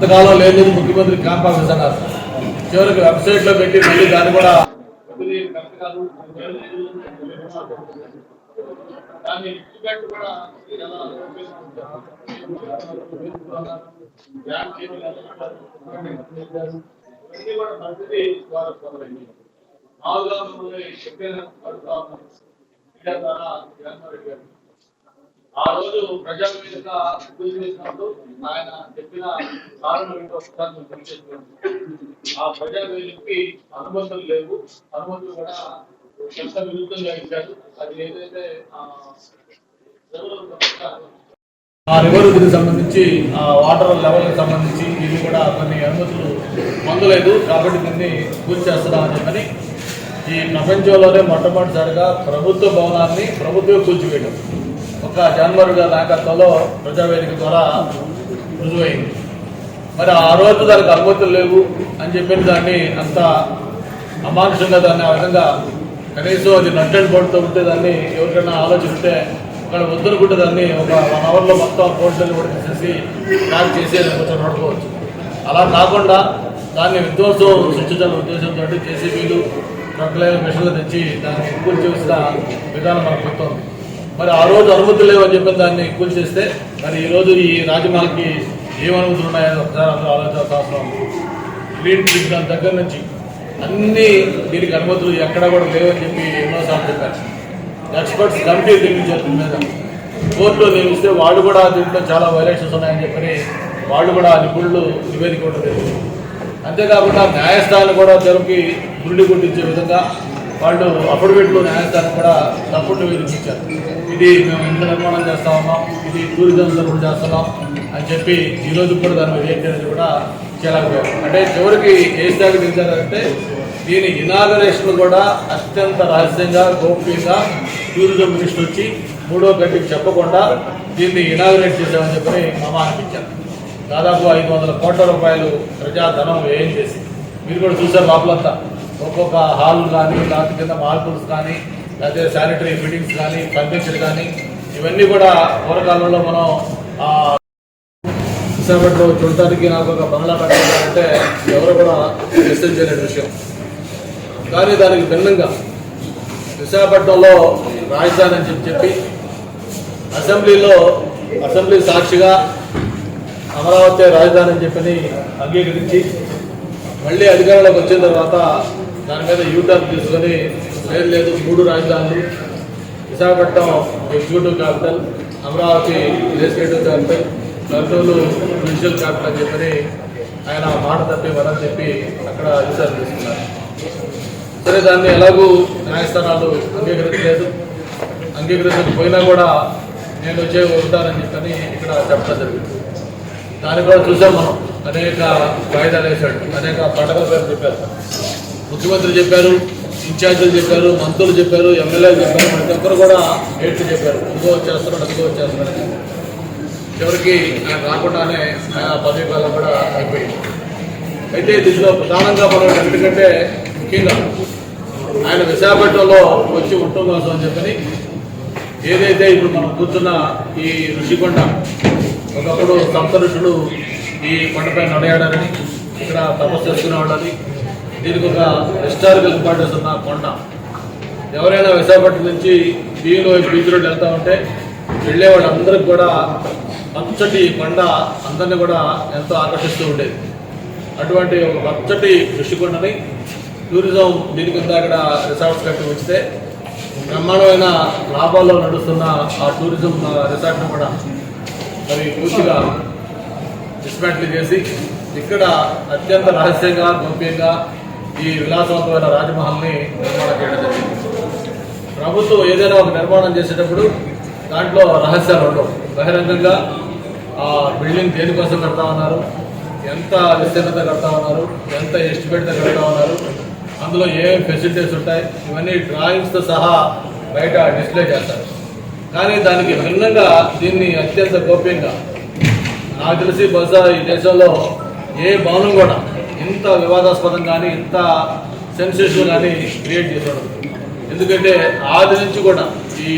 ఇంతకాలం లేదు ముఖ్యమంత్రి క్యాంప్ ఆఫీస్ అన్నారు చివరికి వెబ్సైట్లో పెట్టి మళ్ళీ దాన్ని కూడా దాన్ని టికెట్ కూడా ద్వారా మామూలుగా ఆ రోజు ప్రజావేదిక పూజ చేసినప్పుడు ఆయన చెప్పిన కారణం ఏంటో ఒకసారి ఆ గుర్తుచేసుకోండి. ఆ అనుమతులు లేవు. అనుమతులు కూడా ఎంత విరుద్ధంగా ఇచ్చారు. అది ఏదైతే ఆ రివర్కి సంబంధించి ఆ వాటర్ లెవెల్కి సంబంధించి ఇది కూడా కొన్ని అనుమతులు పొందలేదు. కాబట్టి దీన్ని పూర్తి చేస్తున్నామని చెప్పని ఈ ప్రపంచంలోనే మొట్టమొదటిసారిగా ప్రభుత్వ భవనాన్ని ప్రభుత్వం కూల్చివేయడం. ఒక జనవరి గారి నాయకత్వంలో ప్రజావేదిక ద్వారా రుజువైంది. మరి ఆ రోజు దానికి అనుమతులు లేవు అని చెప్పిన దాన్ని అంత అమానుషంగా దాన్ని ఆ విధంగా కనీసం అది నట్ బోర్డుతో ఉంటే దాన్ని ఎవరికైనా ఆలోచిస్తే అక్కడ వద్దనుకుంటే దాన్ని ఒక వన్ అవర్లో మొత్తం పోర్టల్ కూడా తీసేసి ట్రాక్ చేసి కొంచెం నడుకోవచ్చు అలా కాకుండా దాన్ని విధ్వంసం సృష్టించాలనే ఉద్దేశంతో జేసీబీలు ట్రక్లైన మిషన్లు తెచ్చి దాన్ని కూల్ చేసిన విధానం మనకు గుర్తుంది. మరి ఆ రోజు అనుమతులు లేవని చెప్పిన దాన్ని కూల్ చేస్తే మరి ఈ రోజు ఈ రాజమహల్కి ఏం అనుమతులు ఉన్నాయో ఒకసారి అందరూ ఆలోచించాల్సిన గ్రీన్ దాని దగ్గర నుంచి అన్ని దీనికి అనుమతులు ఎక్కడ కూడా లేవని చెప్పి ఎన్నోసార్లు చెప్పారు. ఎక్స్పర్ట్స్ కమిటీ నియమించారు మీద. కోర్టులో నియమిస్తే వాళ్ళు కూడా దీంట్లో చాలా వైలేషన్స్ ఉన్నాయని చెప్పని వాళ్ళు కూడా నిపుణులు నివేదిక ఇవ్వడం అంతేకాకుండా న్యాయస్థానం కూడా తెరకి గుండి కొట్టించే విధంగా వాళ్ళు అఫిడవిట్లో న్యాయస్థానం కూడా తప్పుడు విధించారు ఇచ్చారు ఇది మేము ఇంత నిర్మాణం చేస్తా ఉన్నాం ఇది టూరిజం కూడా చేస్తున్నాం అని చెప్పి ఈ రోజు కూడా దాని మీద కూడా చాలా అంటే చివరికి ఏ స్థాయికి దించారంటే దీని ఇనాగరేషన్ కూడా అత్యంత రహస్యంగా గోప్యంగా టూరిజం మినిస్టర్ వచ్చి మూడో గంటకి చెప్పకుండా దీన్ని ఇనాగరేట్ చేశామని చెప్పని మామ అనిపించారు. దాదాపు ఐదు వందల కోట్ల రూపాయలు ప్రజాధనం వ్యయం చేసి. మీరు కూడా చూసారు లోపలంతా. ఒక్కొక్క హాల్ కానీ లేకపోతే కింద మార్పుల్స్ కానీ లేకపోతే శానిటరీ ఫిట్టింగ్స్ కానీ ఫర్నిచర్ కానీ ఇవన్నీ కూడా పూర్వకాలంలో మనం విశాఖపట్నంలో చూడటానికి నాకు ఒక బంగ్లా కట్టాలంటే ఎవరు కూడా మెసేజ్ చేయలేని విషయం. కానీ దానికి భిన్నంగా విశాఖపట్నంలో రాజధాని అని చెప్పి చెప్పి అసెంబ్లీలో అసెంబ్లీ సాక్షిగా అమరావతి రాజధాని అని చెప్పని అంగీకరించి మళ్ళీ అధికారంలోకి వచ్చిన తర్వాత దాని మీద యూటర్న్ తీసుకొని లేదు లేదు మూడు రాజధానులు. Visakhapatnam executive capital Amaravati legislative capital Kurnool judicial capital అని చెప్పని ఆయన మాట తప్పి వరని చెప్పి అక్కడ యూటర్న్ తీసుకున్నారు. సరే దాన్ని ఎలాగూ న్యాయస్థానాలు అంగీకరించలేదు. అంగీకరించకపోయినా కూడా నేను వచ్చే ఉంటానని చెప్పని ఇక్కడ చెప్పడం జరిగింది. దాన్ని కూడా చూసాం మనం. అనేక వాయిదాలు వేశాడు. అనేక పండగల పేరు చెప్పారు. ముఖ్యమంత్రి చెప్పారు ఇన్ఛార్జీలు చెప్పారు మంత్రులు చెప్పారు ఎమ్మెల్యేలు చెప్పారు ప్రతి ఒక్కరు కూడా ఏట్లు చెప్పారు. ఇంకో వచ్చేస్తున్నాడు ఇంకో వచ్చేస్తున్నాడు. చివరికి ఆయన రాకుండానే ఆయన పదవి కాలం కూడా అయిపోయింది. అయితే దీంట్లో ప్రధానంగా మనం ఎందుకంటే ముఖ్యంగా ఆయన విశాఖపట్నంలో వచ్చి ఉంటున్నాం అని చెప్పని ఏదైతే ఇప్పుడు మనం కూర్చున్న ఈ ఋషికొండ ఒకప్పుడు సప్త ఋషులు ఈ కొండపై నడయాడని ఇక్కడ తపస్సు చేసుకునేవాడని దీనికి ఒక హిస్టారికల్ ఇంపార్టెన్స్ ఉన్న కొండ. ఎవరైనా విశాఖపట్నం నుంచి బీలో బీచ్ రోడ్ వెళ్తా ఉంటే వెళ్ళే వాళ్ళందరికి కూడా పచ్చటి కొండ అందరినీ కూడా ఎంతో ఆకర్షిస్తూ ఉండేది. అటువంటి ఒక పచ్చటి దృష్టికొండని టూరిజం దీని కింద అక్కడ రిసార్ట్స్ కట్టి ఉంచితే బ్రహ్మాండమైన లాభాల్లో నడుస్తున్న ఆ టూరిజం రిసార్ట్ని కూడా మరి పూర్తిగా డిస్మాంటిల్ చేసి ఇక్కడ అత్యంత రహస్యంగా గోప్యంగా ఈ విలాసవంతమైన రాజమహల్ని నిర్మాణం చేయడం జరిగింది. ప్రభుత్వం ఏదైనా ఒక నిర్మాణం చేసేటప్పుడు దాంట్లో రహస్యాలు ఉండవు. బహిరంగంగా ఆ బిల్డింగ్ దేనికోసం కడతా ఉన్నారు? ఎంత విస్తీర్ణత కడతా ఉన్నారు? ఎంత ఎస్టిమేట్తో కడతా ఉన్నారు? అందులో ఏమేమి ఫెసిలిటీస్ ఉంటాయి? ఇవన్నీ డ్రాయింగ్స్తో సహా బయట డిస్ప్లే చేస్తారు. కానీ దానికి భిన్నంగా దీన్ని అత్యంత గోప్యంగా నాకు తెలిసి బహుశా ఈ దేశంలో ఏ భవనం కూడా ఇంత వివాదాస్పదం కానీ ఇంత సెన్సేషన్ కానీ క్రియేట్ చేశాడు. ఎందుకంటే ఆది నుంచి కూడా ఈ